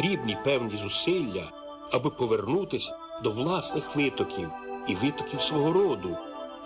потрібні певні зусилля, аби повернутися до власних витоків і витоків свого роду,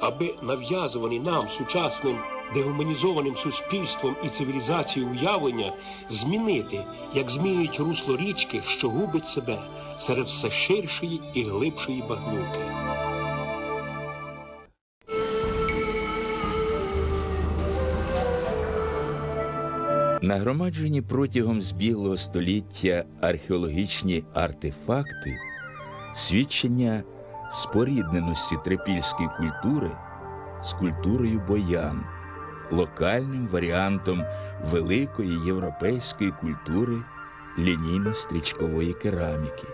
аби нав'язувані нам сучасним дегуманізованим суспільством і цивілізацією уявлення змінити, як змінюють русло річки, що губить себе серед все ширшої і глибшої багнюки. Нагромаджені протягом збіглого століття археологічні артефакти, свідчення спорідненості трипільської культури з культурою боян, локальним варіантом великої європейської культури лінійно-стрічкової кераміки.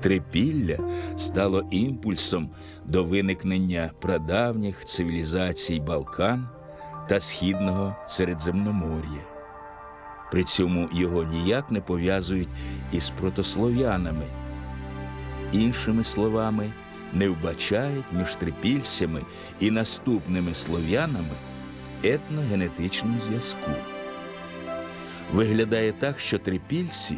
Трипілля стало імпульсом до виникнення прадавніх цивілізацій Балкан та Східного Середземномор'я. При цьому його ніяк не пов'язують із протослов'янами. Іншими словами, не вбачають між трипільцями і наступними слов'янами етногенетичного зв'язку. Виглядає так, що трипільці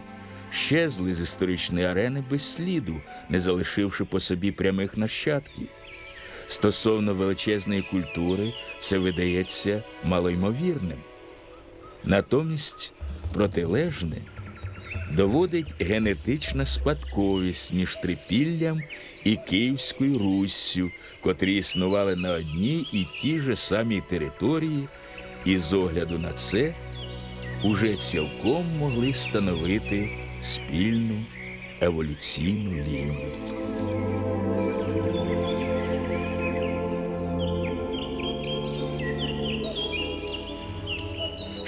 щезли з історичної арени без сліду, не залишивши по собі прямих нащадків. Стосовно величезної культури це видається малоймовірним. Натомість протилежне доводить генетична спадковість між Трипіллям і Київською Руссю, котрі існували на одній і тій же самій території, і з огляду на це уже цілком могли становити спільну еволюційну лінію.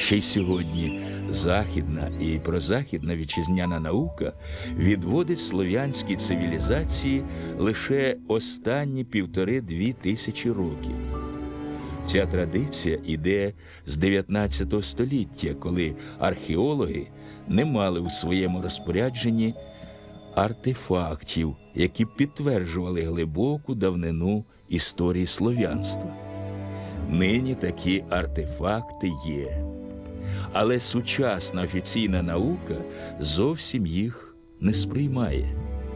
Ще й сьогодні західна і прозахідна вітчизняна наука відводить слов'янській цивілізації лише останні півтори-дві тисячі років. Ця традиція іде з 19 століття, коли археологи не мали у своєму розпорядженні артефактів, які підтверджували глибоку давнину історії слов'янства. Нині такі артефакти є. Але сучасна офіційна наука зовсім їх не сприймає.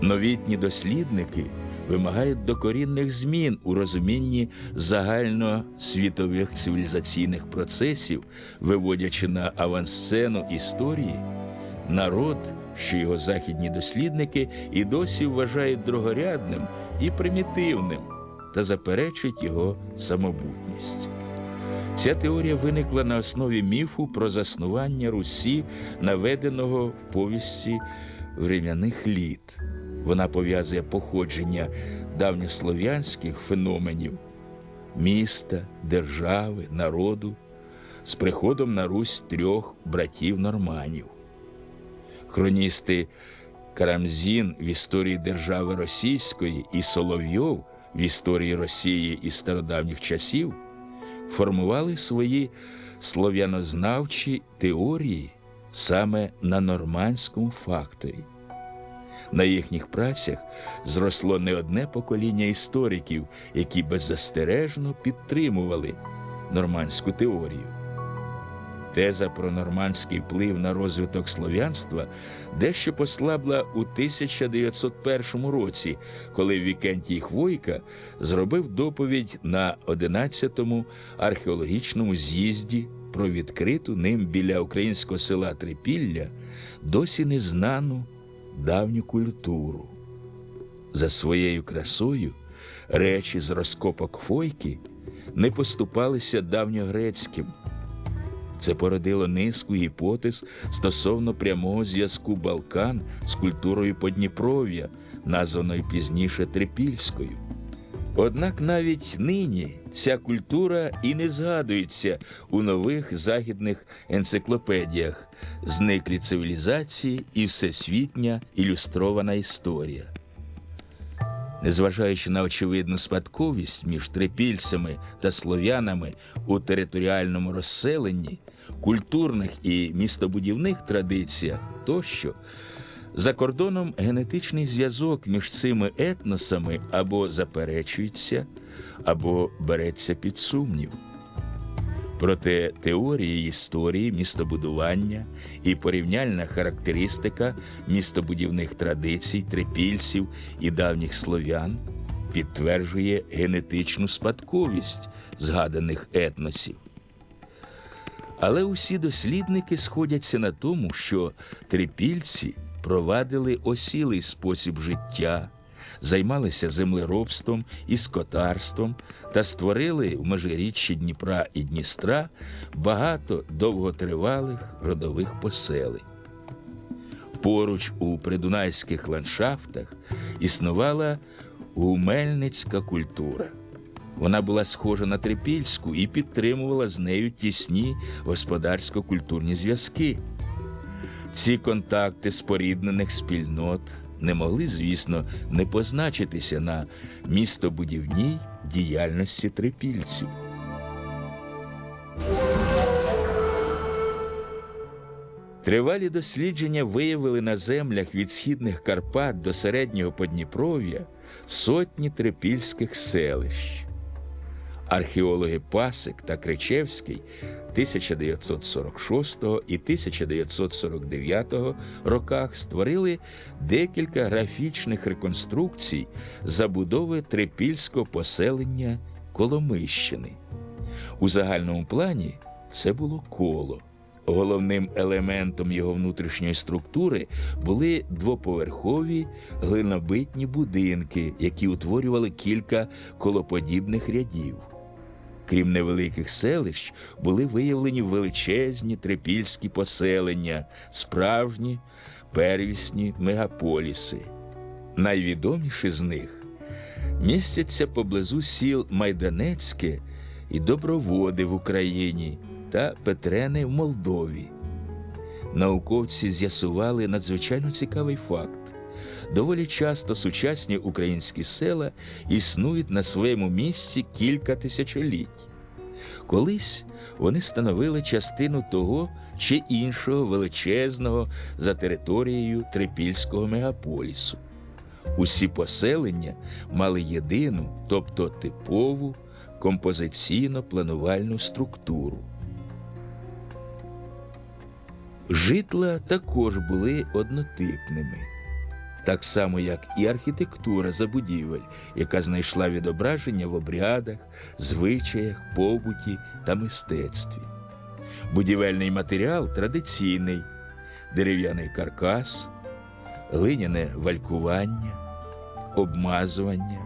Новітні дослідники вимагають докорінних змін у розумінні загальносвітових цивілізаційних процесів, виводячи на авансцену історії народ, що його західні дослідники і досі вважають другорядним і примітивним та заперечують його самобутність. Ця теорія виникла на основі міфу про заснування Русі, наведеного в повісті врем'яних літ. Вона пов'язує походження давньослов'янських феноменів міста, держави, народу з приходом на Русь трьох братів норманів. Хроністи Карамзін в історії держави Російської і Соловйов в історії Росії із стародавніх часів формували свої слов'янознавчі теорії саме на нормандському факторі. На їхніх працях зросло не одне покоління істориків, які беззастережно підтримували нормандську теорію. Теза про нормандський вплив на розвиток слов'янства дещо послабла у 1901 році, коли Вікентій Хвойка зробив доповідь на 11-му археологічному з'їзді про відкриту ним біля українського села Трипілля досі незнану давню культуру. За своєю красою речі з розкопок Фойки не поступалися давньогрецьким. Це породило низку гіпотез стосовно прямого зв'язку Балкан з культурою Подніпров'я, названою пізніше Трипільською. Однак навіть нині ця культура і не згадується у нових західних енциклопедіях зниклі цивілізації і всесвітня ілюстрована історія. Незважаючи на очевидну спадковість між трипільцями та слов'янами у територіальному розселенні, культурних і містобудівних традиціях тощо, за кордоном генетичний зв'язок між цими етносами або заперечується, або береться під сумнів. Проте теорії історії містобудування і порівняльна характеристика містобудівних традицій, трипільців і давніх слов'ян підтверджує генетичну спадковість згаданих етносів. Але усі дослідники сходяться на тому, що трипільці провадили осілий спосіб життя, займалися землеробством і скотарством та створили в межиріччі Дніпра і Дністра багато довготривалих родових поселень. Поруч у придунайських ландшафтах існувала гумельницька культура. Вона була схожа на трипільську і підтримувала з нею тісні господарсько-культурні зв'язки. Ці контакти споріднених спільнот не могли, звісно, не позначитися на містобудівній діяльності трипільців. Тривалі дослідження виявили на землях від східних Карпат до середнього Подніпров'я сотні трипільських селищ. Археологи Пасик та Кричевський 1946 і 1949 роках створили декілька графічних реконструкцій забудови трипільського поселення Коломищини. У загальному плані це було коло. Головним елементом його внутрішньої структури були двоповерхові глинобитні будинки, які утворювали кілька колоподібних рядів. Крім невеликих селищ, були виявлені величезні трипільські поселення, справжні первісні мегаполіси. Найвідоміші з них містяться поблизу сіл Майданецьке і Доброводи в Україні та Петрени в Молдові. Науковці з'ясували надзвичайно цікавий факт. Доволі часто сучасні українські села існують на своєму місці кілька тисячоліть. Колись вони становили частину того чи іншого величезного за територією трипільського мегаполісу. Усі поселення мали єдину, тобто типову композиційно-планувальну структуру. Житла також були однотипними, так само як і архітектура забудівель, яка знайшла відображення в обрядах, звичаях, побуті та мистецтві. Будівельний матеріал традиційний, дерев'яний каркас, глиняне валькування, обмазування,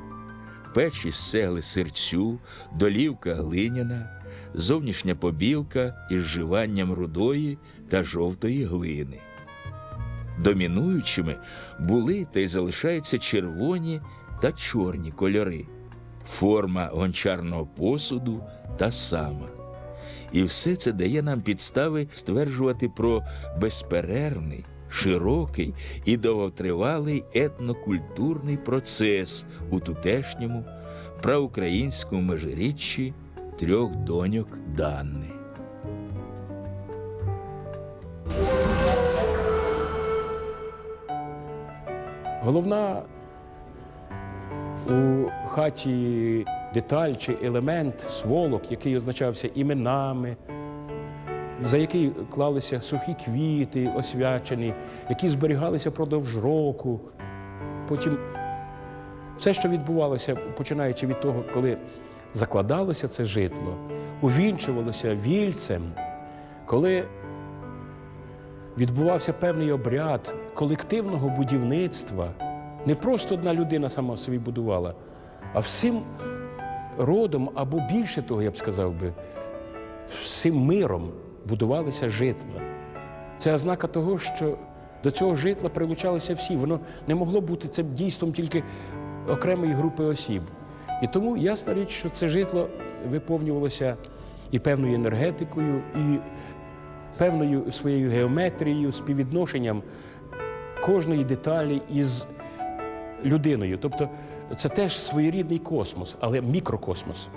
печі з цегли сирцю, долівка глиняна, зовнішня побілка із вживанням рудої та жовтої глини. Домінуючими були та й залишаються червоні та чорні кольори, форма гончарного посуду та сама. І все це дає нам підстави стверджувати про безперервний, широкий і довготривалий етнокультурний процес у тутешньому проукраїнському межиріччі трьох доньок Данни. Головна у хаті деталь чи елемент, сволок, який означався іменами, за який клалися сухі квіти освячені, які зберігалися впродовж року. Потім все, що відбувалося, починаючи від того, коли закладалося це житло, увінчувалося вільцем, коли відбувався певний обряд колективного будівництва. Не просто одна людина сама собі будувала, а всім родом, або більше того, я б сказав би, всім миром будувалися житла. Це ознака того, що до цього житла прилучалися всі. Воно не могло бути це дійством тільки окремої групи осіб. І тому ясна річ, що це житло виповнювалося і певною енергетикою, і певною своєю геометрією, співвідношенням кожної деталі із людиною. Тобто це теж своєрідний космос, але мікрокосмос.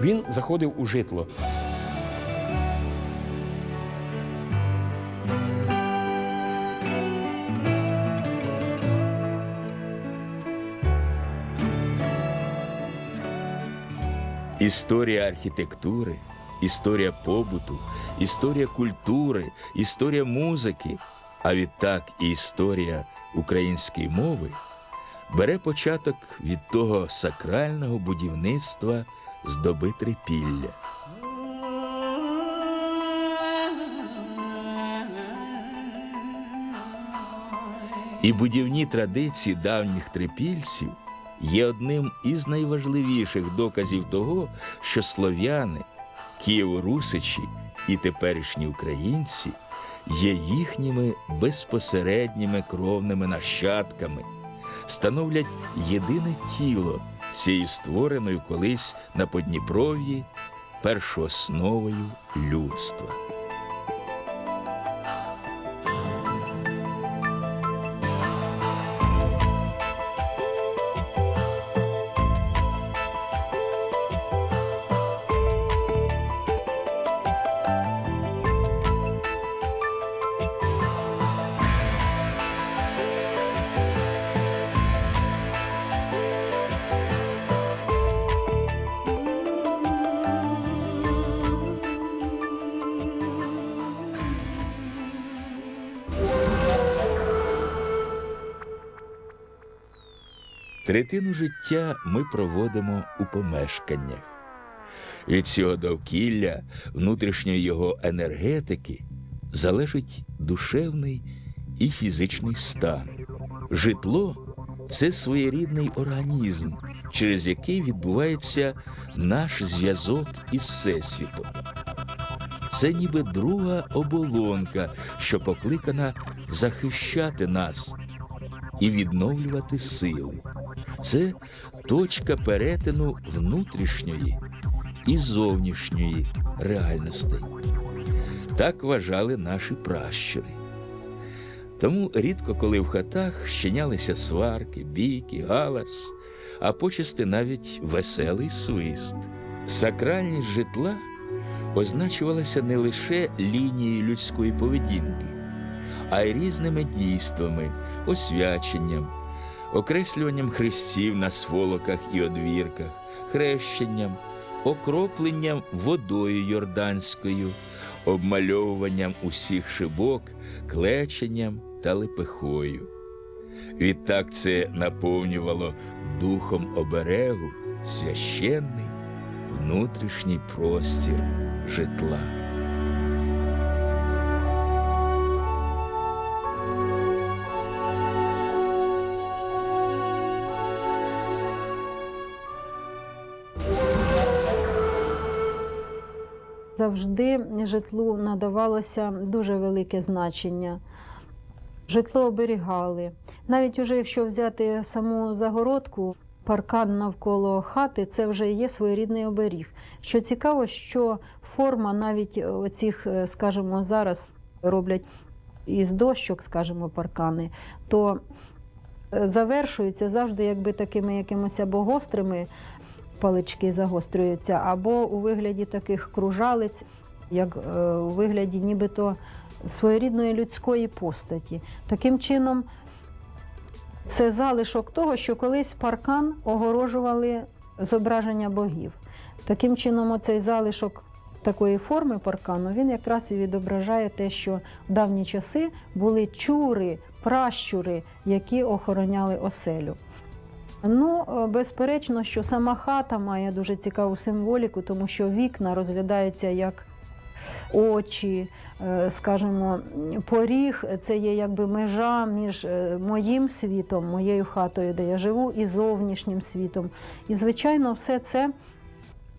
Він заходив у житло. Історія архітектури історія побуту, історія культури, історія музики, а відтак і історія української мови бере початок від того сакрального будівництва з доби трипілля. І будівні традиції давніх трипільців є одним із найважливіших доказів того, що слов'яни, києво-русичі і теперішні українці є їхніми безпосередніми кровними нащадками, становлять єдине тіло цією створеною колись на Подніпров'ї першоосновою людства. Третину життя ми проводимо у помешканнях. Від цього довкілля, внутрішньої його енергетики, залежить душевний і фізичний стан. Житло це своєрідний організм, через який відбувається наш зв'язок із Всесвітом. Це ніби друга оболонка, що покликана захищати нас і відновлювати сили. Це точка перетину внутрішньої і зовнішньої реальностей. Так вважали наші пращури. Тому рідко коли в хатах щинялися сварки, бійки, галас, а почасти навіть веселий свист. Сакральність житла означувалася не лише лінією людської поведінки, а й різними дійствами, освяченням, окреслюванням хрестів на сволоках і одвірках, хрещенням, окропленням водою йорданською, обмальовуванням усіх шибок, клеченням та лепехою. Відтак це наповнювало духом оберегу священний внутрішній простір житла. Завжди житлу надавалося дуже велике значення. Житло оберігали. Навіть уже якщо взяти саму загородку, паркан навколо хати це вже є своєрідний оберіг. Що цікаво, що форма навіть оцих, е, скажімо, зараз роблять із дощок, скажімо, паркани, то е, завершуються завжди якби такими якимось або гострими палички загострюються, або у вигляді таких кружалиць, як е, у вигляді нібито своєрідної людської постаті. Таким чином, це залишок того, що колись паркан огорожували зображення богів. Таким чином, оцей залишок такої форми паркану він якраз і відображає те, що в давні часи були чури, пращури, які охороняли оселю. Ну, е, безперечно, що сама хата має дуже цікаву символіку, тому що вікна розглядаються як очі, е, скажімо, поріг це є якби межа між е, моїм світом, моєю хатою, де я живу, і зовнішнім світом. І, звичайно, все це.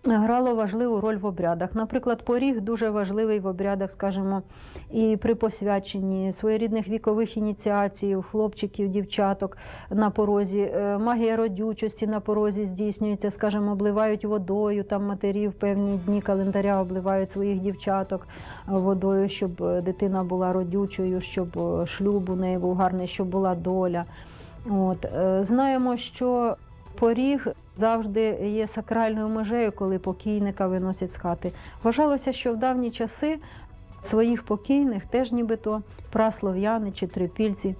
Грало важливу роль в обрядах. Наприклад, поріг дуже важливий в обрядах, скажімо, і при посвяченні своєрідних вікових ініціацій, хлопчиків, дівчаток на порозі, Е, магія родючості на порозі здійснюється, скажімо, обливають водою. Там матері в певні дні календаря обливають своїх дівчаток е, водою, щоб е, дитина була родючою, щоб шлюб у неї був гарний, щоб була доля. От знаємо, що поріг завжди є сакральною межею, коли покійника виносять з хати. Вважалося, що в давні часи своїх покійних теж нібито праслов'яни чи трипільці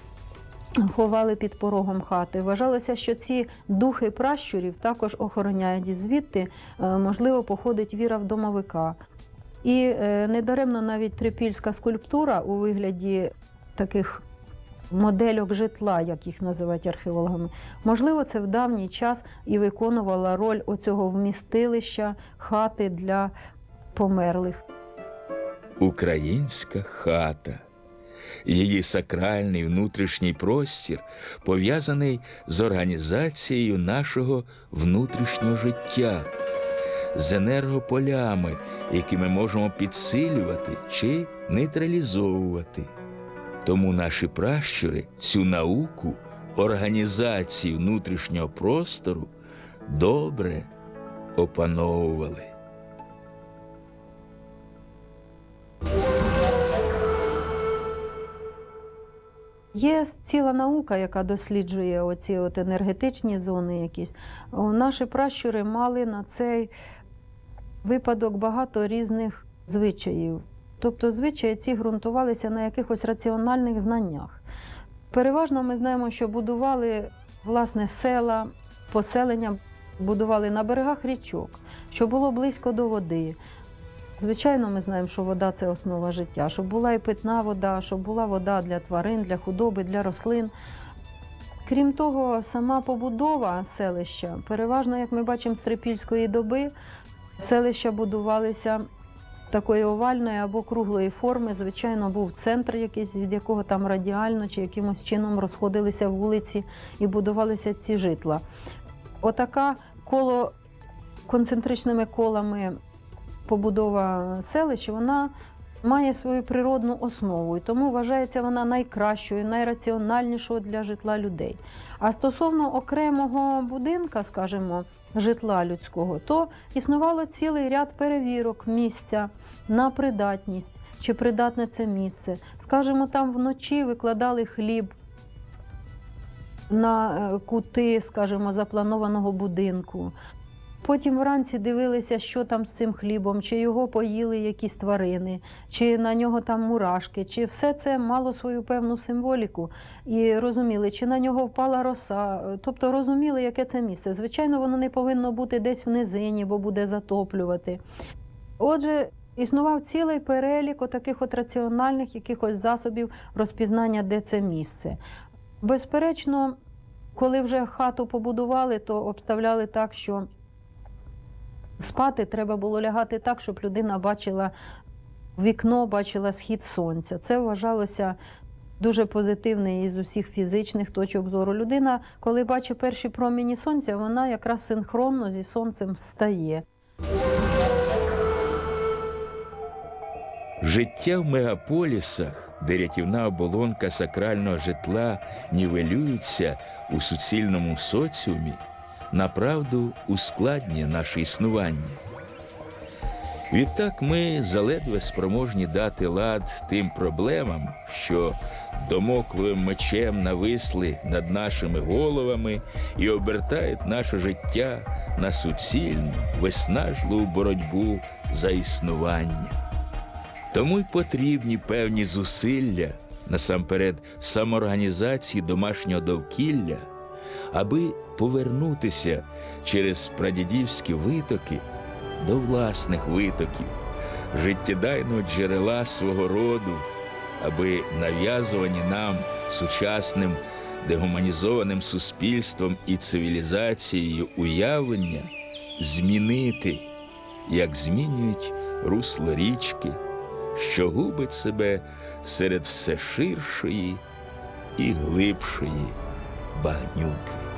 ховали під порогом хати. Вважалося, що ці духи пращурів також охороняють і звідти, е, можливо, походить віра в домовика. І е, недаремно навіть трипільська скульптура у вигляді таких модельок житла, як їх називають археологами, можливо, це в давній час і виконувала роль оцього вмістилища хати для померлих. Українська хата. Її сакральний внутрішній простір пов'язаний з організацією нашого внутрішнього життя, з енергополями, які ми можемо підсилювати чи нейтралізовувати. Тому наші пращури цю науку організації внутрішнього простору добре опановували. Є ціла наука, яка досліджує оці от енергетичні зони якісь. Наші пращури мали на цей випадок багато різних звичаїв. Тобто звичаї ці ґрунтувалися на якихось раціональних знаннях. Переважно ми знаємо, що будували власне села, поселення будували на берегах річок, що було близько до води. Звичайно, ми знаємо, що вода це основа життя, щоб була і питна вода, щоб була вода для тварин, для худоби, для рослин. Крім того, сама побудова селища, переважно, як ми бачимо з трипільської доби, селища будувалися такої овальної або круглої форми. Звичайно, був центр якийсь, від якого там радіально чи якимось чином розходилися вулиці і будувалися ці житла. Отака коло концентричними колами побудова селищ, вона має свою природну основу, і тому вважається вона найкращою, найраціональнішою для житла людей. А стосовно окремого будинка, скажімо, житла людського, то існувало цілий ряд перевірок місця на придатність, чи придатне це місце. Скажімо, там вночі викладали хліб на е, кути, скажімо, запланованого будинку. Потім вранці дивилися, що там з цим хлібом, чи його поїли якісь тварини, чи на нього там мурашки, чи все це мало свою певну символіку. І розуміли, чи на нього впала роса. Тобто розуміли, яке це місце. Звичайно, воно не повинно бути десь в низині, бо буде затоплювати. Отже, існував цілий перелік отаких от раціональних якихось засобів розпізнання, де це місце. Безперечно, коли вже хату побудували, то обставляли так, що спати треба було лягати так, щоб людина бачила вікно, бачила схід сонця. Це вважалося дуже позитивне із усіх фізичних точок зору. Людина, коли бачить перші проміні сонця, вона якраз синхронно зі сонцем встає. Життя в мегаполісах, де рятівна оболонка сакрального житла нівелюється у суцільному соціумі, направду ускладнює наше існування. Відтак ми заледве спроможні дати лад тим проблемам, що домокловим мечем нависли над нашими головами і обертають наше життя на суцільну, виснажливу боротьбу за існування. Тому й потрібні певні зусилля насамперед самоорганізації домашнього довкілля, аби повернутися через прадідівські витоки до власних витоків, життєдайного джерела свого роду, аби нав'язувані нам сучасним дегуманізованим суспільством і цивілізацією уявлення змінити, як змінюють русло річки, що губить себе серед все ширшої і глибшої багнюки.